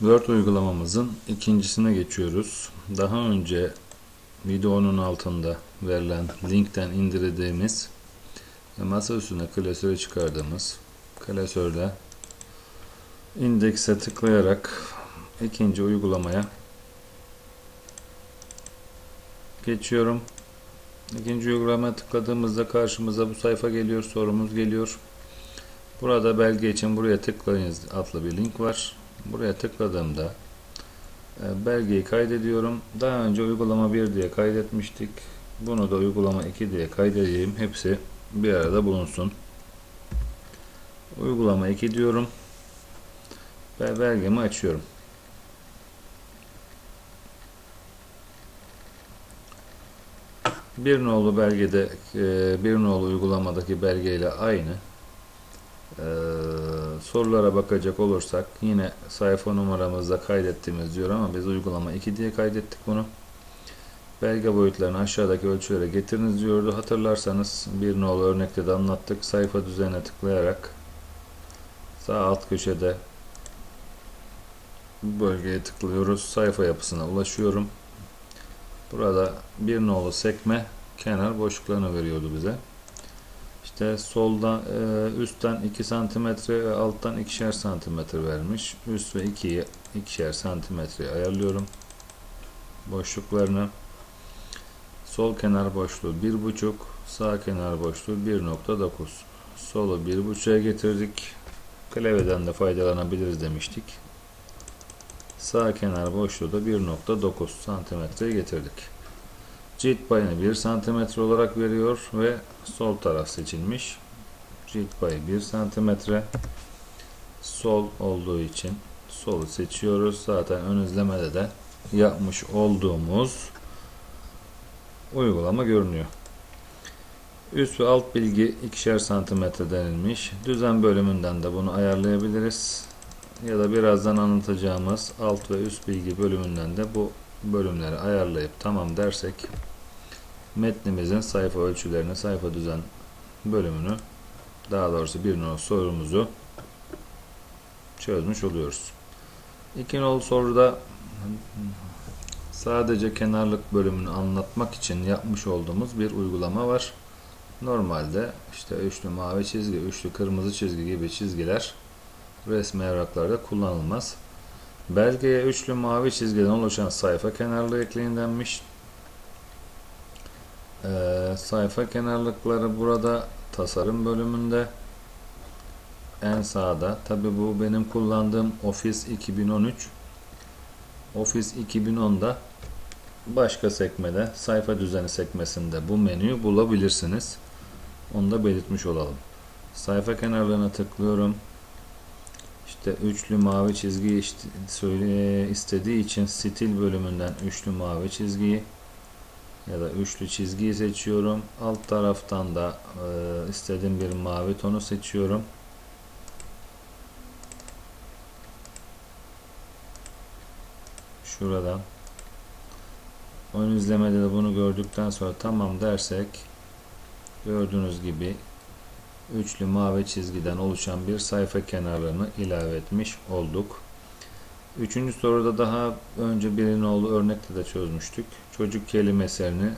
Word uygulamamızın ikincisine geçiyoruz. Daha önce videonun altında verilen linkten indirdiğimiz ve masa üstüne klasörü çıkardığımız klasörde indekse tıklayarak ikinci uygulamaya geçiyorum. İkinci uygulamaya tıkladığımızda karşımıza bu sayfa geliyor, sorumuz geliyor. Burada belge için buraya tıklayınız adlı bir link var. Buraya tıkladığımda e, belgeyi kaydediyorum. Daha önce uygulama 1 diye kaydetmiştik. Bunu da uygulama 2 diye kaydedeyim. Hepsi bir arada bulunsun. Uygulama 2 diyorum. Ve belgemi açıyorum. Bir nolu belgede, e, bir nolu uygulamadaki belgeyle aynı. Ee, sorulara bakacak olursak yine sayfa numaramızda kaydettiğimiz diyor ama biz uygulama 2 diye kaydettik bunu. Belge boyutlarını aşağıdaki ölçülere getiriniz diyordu. Hatırlarsanız bir nolu örnekte de anlattık. Sayfa düzenine tıklayarak sağ alt köşede bu bölgeye tıklıyoruz. Sayfa yapısına ulaşıyorum. Burada bir nolu sekme kenar boşluklarını veriyordu bize. İşte soldan e, üstten 2 santimetre alttan ikişer santimetre vermiş. Üst ve 2'yi ikişer santimetre ayarlıyorum. Boşluklarını. Sol kenar boşluğu 1.5, sağ kenar boşluğu 1.9. Solu 1.5'a getirdik. Klavyeden de faydalanabiliriz demiştik. Sağ kenar boşluğu da 1.9 santimetreye getirdik. Cilt payını 1 cm olarak veriyor ve sol taraf seçilmiş. Cilt payı 1 cm. Sol olduğu için solu seçiyoruz. Zaten ön izlemede de yapmış olduğumuz uygulama görünüyor. Üst ve alt bilgi ikişer santimetre denilmiş. Düzen bölümünden de bunu ayarlayabiliriz. Ya da birazdan anlatacağımız alt ve üst bilgi bölümünden de bu bölümleri ayarlayıp tamam dersek metnimizin sayfa ölçülerini, sayfa düzen bölümünü daha doğrusu bir nolu sorumuzu çözmüş oluyoruz. İki nolu soruda sadece kenarlık bölümünü anlatmak için yapmış olduğumuz bir uygulama var. Normalde işte üçlü mavi çizgi, üçlü kırmızı çizgi gibi çizgiler resmi evraklarda kullanılmaz. Belgeye üçlü mavi çizgiden oluşan sayfa kenarlığı ekleyin denmiş. Ee, sayfa kenarlıkları burada tasarım bölümünde en sağda. Tabi bu benim kullandığım Office 2013. Office 2010'da başka sekmede sayfa düzeni sekmesinde bu menüyü bulabilirsiniz. Onu da belirtmiş olalım. Sayfa kenarlarına tıklıyorum. İşte üçlü mavi çizgi işte, istediği için stil bölümünden üçlü mavi çizgiyi ya da üçlü çizgiyi seçiyorum. Alt taraftan da e, istediğim bir mavi tonu seçiyorum. Şuradan. Ön izlemede de bunu gördükten sonra tamam dersek gördüğünüz gibi üçlü mavi çizgiden oluşan bir sayfa kenarlarını ilave etmiş olduk. Üçüncü soruda daha önce birinin olduğu örnekte de çözmüştük. Çocuk kelimesini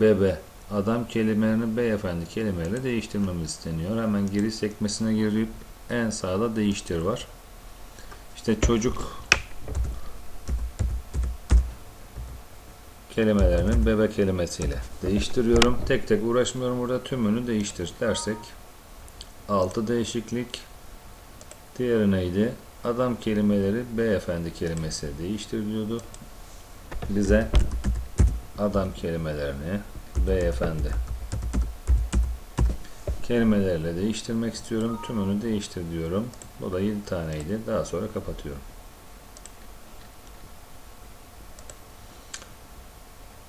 bebe, adam kelimelerini beyefendi kelimeyle değiştirmemiz isteniyor. Hemen giriş sekmesine girip en sağda değiştir var. İşte çocuk kelimelerini bebe kelimesiyle değiştiriyorum. Tek tek uğraşmıyorum burada tümünü değiştir dersek altı değişiklik diğeri neydi? Adam kelimeleri beyefendi kelimesi değiştiriliyordu. Bize adam kelimelerini beyefendi kelimelerle değiştirmek istiyorum. Tümünü değiştir diyorum. Bu da 7 taneydi. Daha sonra kapatıyorum.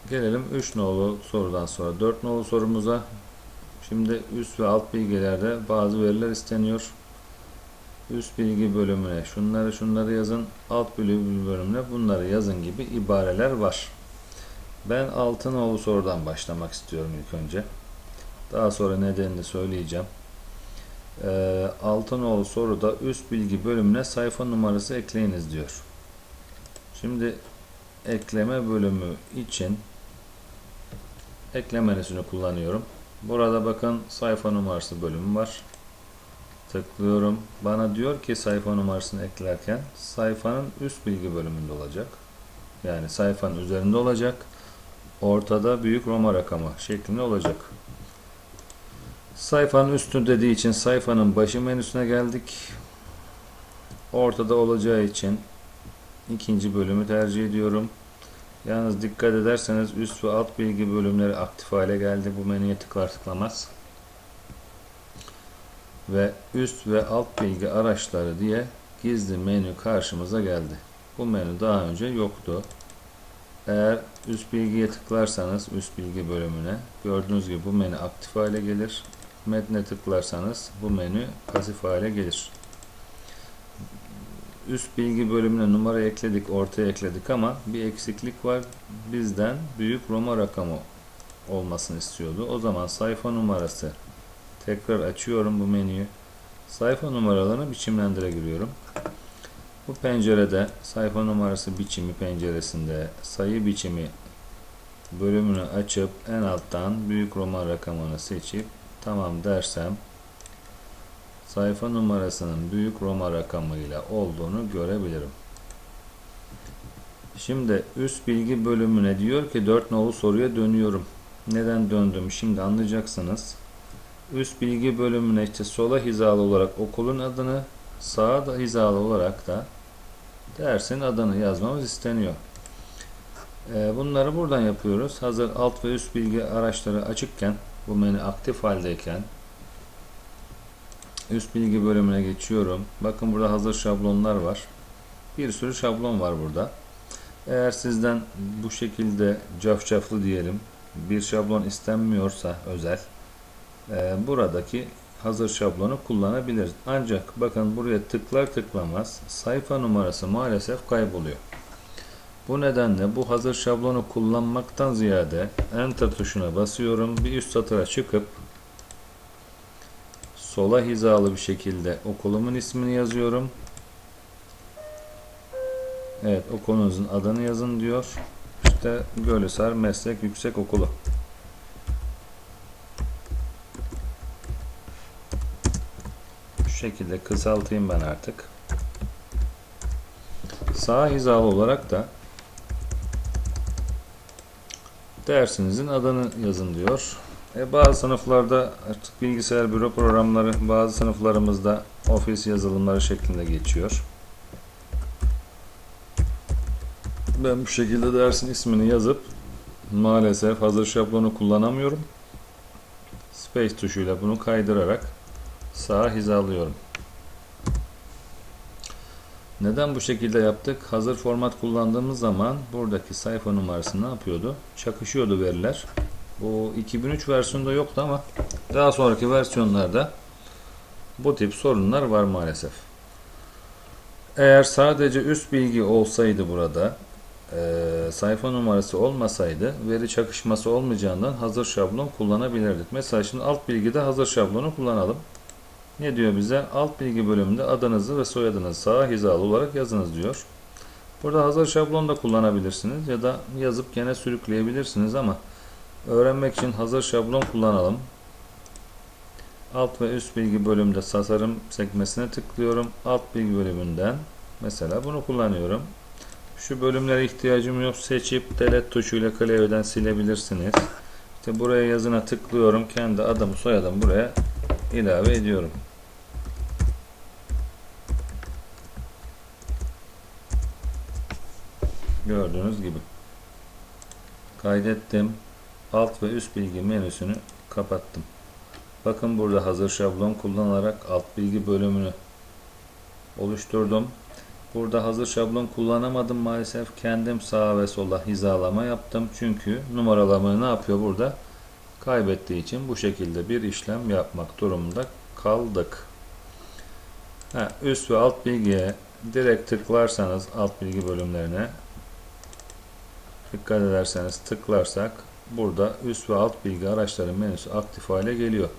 Gelelim 3 nolu sorudan sonra 4 nolu sorumuza. Şimdi üst ve alt bilgilerde bazı veriler isteniyor üst bilgi bölümüne şunları şunları yazın, alt bilgi bölümüne bunları yazın gibi ibareler var. Ben Altınoğlu sorudan başlamak istiyorum ilk önce. Daha sonra nedenini söyleyeceğim. Ee, Altınoğlu soruda üst bilgi bölümüne sayfa numarası ekleyiniz diyor. Şimdi ekleme bölümü için ekleme kullanıyorum. Burada bakın sayfa numarası bölümü var. Tıklıyorum. Bana diyor ki sayfa numarasını eklerken sayfanın üst bilgi bölümünde olacak. Yani sayfanın üzerinde olacak. Ortada büyük Roma rakamı şeklinde olacak. Sayfanın üstü dediği için sayfanın başı menüsüne geldik. Ortada olacağı için ikinci bölümü tercih ediyorum. Yalnız dikkat ederseniz üst ve alt bilgi bölümleri aktif hale geldi. Bu menüye tıklar tıklamaz. Ve üst ve alt bilgi araçları diye gizli menü karşımıza geldi. Bu menü daha önce yoktu. Eğer üst bilgiye tıklarsanız üst bilgi bölümüne gördüğünüz gibi bu menü aktif hale gelir. Metne tıklarsanız bu menü pasif hale gelir. Üst bilgi bölümüne numara ekledik, ortaya ekledik ama bir eksiklik var. Bizden büyük Roma rakamı olmasını istiyordu. O zaman sayfa numarası tekrar açıyorum bu menüyü. Sayfa numaralarını biçimlendire giriyorum. Bu pencerede sayfa numarası biçimi penceresinde sayı biçimi bölümünü açıp en alttan büyük roman rakamını seçip tamam dersem sayfa numarasının büyük Roma rakamıyla olduğunu görebilirim. Şimdi üst bilgi bölümüne diyor ki 4 nolu soruya dönüyorum. Neden döndüm şimdi anlayacaksınız. Üst bilgi bölümüne işte sola hizalı olarak okulun adını sağa da hizalı olarak da dersin adını yazmamız isteniyor. Ee, bunları buradan yapıyoruz. Hazır alt ve üst bilgi araçları açıkken bu menü aktif haldeyken üst bilgi bölümüne geçiyorum. Bakın burada hazır şablonlar var. Bir sürü şablon var burada. Eğer sizden bu şekilde cafcaflı diyelim bir şablon istenmiyorsa özel e, buradaki hazır şablonu kullanabiliriz. Ancak bakın buraya tıklar tıklamaz sayfa numarası maalesef kayboluyor. Bu nedenle bu hazır şablonu kullanmaktan ziyade Enter tuşuna basıyorum. Bir üst satıra çıkıp sola hizalı bir şekilde okulumun ismini yazıyorum. Evet okulunuzun adını yazın diyor. İşte Gölhisar Meslek Yüksek Okulu. Şekilde kısaltayım ben artık. Sağ hizalı olarak da dersinizin adını yazın diyor. E, bazı sınıflarda artık bilgisayar büro programları bazı sınıflarımızda ofis yazılımları şeklinde geçiyor. Ben bu şekilde dersin ismini yazıp maalesef hazır şablonu kullanamıyorum. Space tuşuyla bunu kaydırarak sağa hizalıyorum. Neden bu şekilde yaptık? Hazır format kullandığımız zaman buradaki sayfa numarası ne yapıyordu? Çakışıyordu veriler. Bu 2003 versiyonda yoktu ama daha sonraki versiyonlarda bu tip sorunlar var maalesef. Eğer sadece üst bilgi olsaydı burada e, sayfa numarası olmasaydı veri çakışması olmayacağından hazır şablon kullanabilirdik. Mesela şimdi alt bilgide hazır şablonu kullanalım. Ne diyor bize? Alt bilgi bölümünde adınızı ve soyadınızı sağa hizalı olarak yazınız diyor. Burada hazır şablon da kullanabilirsiniz ya da yazıp gene sürükleyebilirsiniz ama öğrenmek için hazır şablon kullanalım. Alt ve üst bilgi bölümünde tasarım sekmesine tıklıyorum. Alt bilgi bölümünden mesela bunu kullanıyorum. Şu bölümlere ihtiyacım yok. Seçip delete tuşuyla klavyeden silebilirsiniz. İşte buraya yazına tıklıyorum. Kendi adımı soyadımı buraya ilave ediyorum. Gördüğünüz gibi. Kaydettim. Alt ve üst bilgi menüsünü kapattım. Bakın burada hazır şablon kullanarak alt bilgi bölümünü oluşturdum. Burada hazır şablon kullanamadım maalesef. Kendim sağa ve sola hizalama yaptım. Çünkü numaralamayı ne yapıyor burada? Kaybettiği için bu şekilde bir işlem yapmak durumunda kaldık. Ha, üst ve alt bilgiye direkt tıklarsanız alt bilgi bölümlerine dikkat ederseniz tıklarsak burada üst ve alt bilgi araçları menüsü aktif hale geliyor.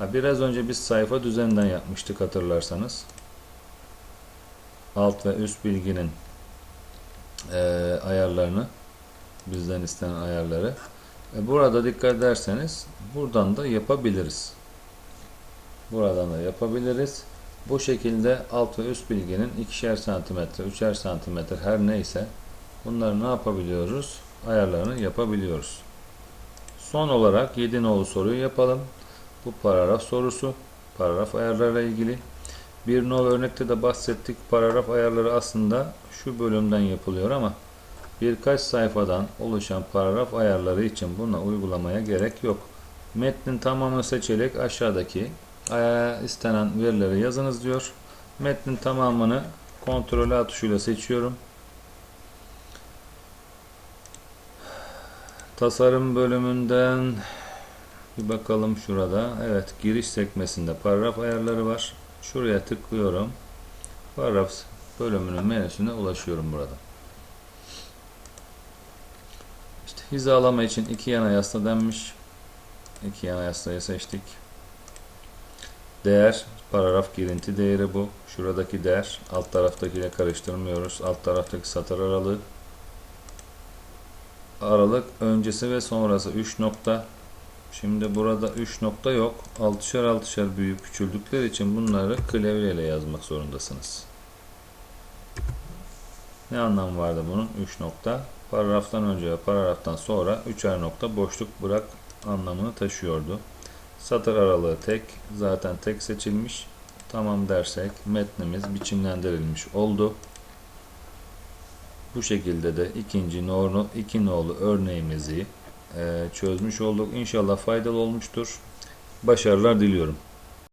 Biraz önce biz sayfa düzeninden yapmıştık hatırlarsanız. Alt ve üst bilginin e, ayarlarını bizden istenen ayarları. E, burada dikkat ederseniz buradan da yapabiliriz. Buradan da yapabiliriz. Bu şekilde alt ve üst bilginin ikişer santimetre, üçer santimetre her neyse bunları ne yapabiliyoruz? Ayarlarını yapabiliyoruz. Son olarak 7 nolu soruyu yapalım. Bu paragraf sorusu. Paragraf ayarlarıyla ilgili. Bir nol örnekte de bahsettik. Paragraf ayarları aslında şu bölümden yapılıyor ama birkaç sayfadan oluşan paragraf ayarları için buna uygulamaya gerek yok. Metnin tamamını seçerek aşağıdaki istenen verileri yazınız diyor. Metnin tamamını kontrol A tuşuyla seçiyorum. Tasarım bölümünden bir bakalım şurada. Evet giriş sekmesinde paragraf ayarları var. Şuraya tıklıyorum. Paragraf bölümünün menüsüne ulaşıyorum burada. İşte hizalama için iki yana yasla denmiş. İki yana yaslayı seçtik. Değer paragraf girinti değeri bu. Şuradaki değer alt taraftakiyle karıştırmıyoruz. Alt taraftaki satır aralığı. Aralık öncesi ve sonrası 3 nokta. Şimdi burada 3 nokta yok. Altışar altışar büyüyüp küçüldükleri için bunları klavyeyle yazmak zorundasınız. Ne anlamı vardı bunun? 3 nokta. Paragraftan önce ve paragraftan sonra üçer nokta boşluk bırak anlamını taşıyordu. Satır aralığı tek. Zaten tek seçilmiş. Tamam dersek metnimiz biçimlendirilmiş oldu. Bu şekilde de ikinci nolu, iki nolu örneğimizi e, çözmüş olduk. İnşallah faydalı olmuştur. Başarılar diliyorum.